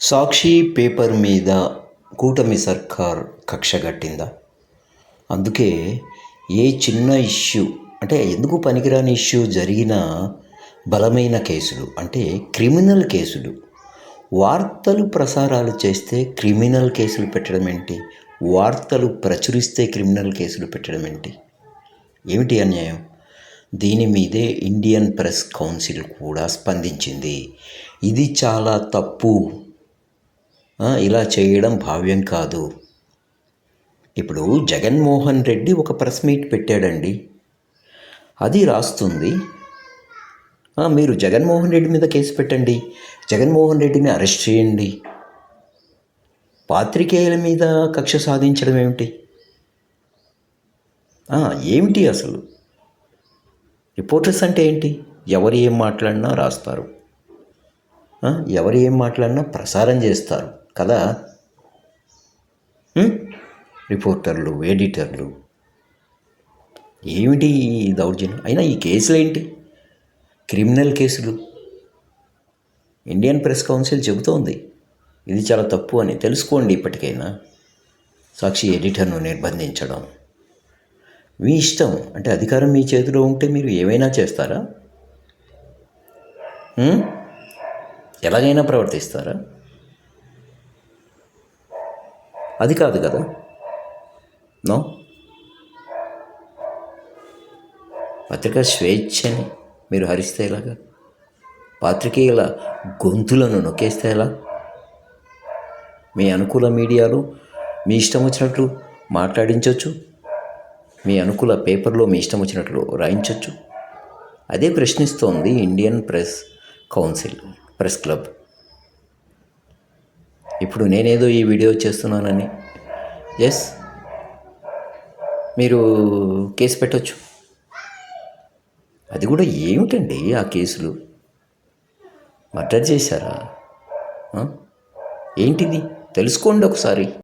సాక్షి paper మీద కూటమి సర్కార్ కక్ష కట్టిందా? అందుకే ఏ చిన్న ఇష్యూ అంటే ఎందుకు పనికిరాని ఇష్యూ జరిగిన బలమైన కేసులు అంటే క్రిమినల్ కేసులు. వార్తలు ప్రసారాలు చేస్తే క్రిమినల్ కేసులు పెట్టడం ఏంటి? వార్తలు ప్రచురిస్తే క్రిమినల్ కేసులు పెట్టడం ఏంటి? ఏమిటి అన్యాయం? దీని మీదే ఇండియన్ ప్రెస్ కౌన్సిల్ కూడా స్పందించింది. ఇది చాలా తప్పు. ఇలా చేయడం భావ్యం కాదు. ఇప్పుడు జగన్మోహన్ రెడ్డి ఒక ప్రెస్ మీట్ పెట్టాడండి. అది రాస్తుంది. మీరు జగన్మోహన్ రెడ్డి మీద కేసు పెట్టండి. జగన్మోహన్ రెడ్డిని అరెస్ట్ చేయండి. పాత్రికేయుల మీద కక్ష సాధించడం ఏమిటి? ఏమిటి అసలు? రిపోర్టర్స్ అంటే ఏంటి? ఎవరు ఏం మాట్లాడినా రాస్తారు. ఎవరు ఏం మాట్లాడినా ప్రసారం చేస్తారు. కదా? రిపోర్టర్లు ఎడిటర్లు. ఏమిటి ఈ దౌర్జన్యం? అయినా ఈ కేసులు ఏంటి? క్రిమినల్ కేసులు. ఇండియన్ ప్రెస్ కౌన్సిల్ చెబుతోంది ఇది చాలా తప్పు అని. తెలుసుకోండి ఇప్పటికైనా. సాక్షి ఎడిటర్ను నిర్బంధించడం. మీ ఇష్టం. అంటే అధికారం మీ చేతిలో ఉంటే మీరు ఏమైనా చేస్తారా? ఎలాగైనా ప్రవర్తిస్తారా? అది కాదు కదా? నో? పత్రికా స్వేచ్ఛని మీరు హరిస్తే ఎలాగా? పాత్రికేయుల గొంతులను నొక్కేస్తే ఎలా? మీ అనుకూల మీడియాలో మీ ఇష్టం వచ్చినట్లు మాట్లాడించవచ్చు మీ అనుకూల పేపర్లో మీ ఇష్టం వచ్చినట్లు రాయించవచ్చు అదే ప్రశ్నిస్తోంది Indian press council press club. ఇప్పుడు నేనేదో ఈ వీడియో చేస్తున్నానని. ఎస్ మీరు కేసు పెట్టచ్చు. అది కూడా ఏమిటండి ఆ కేసులు? మర్డర్ చేశారా? ఏంటిది? తెలుసుకోండి ఒకసారి.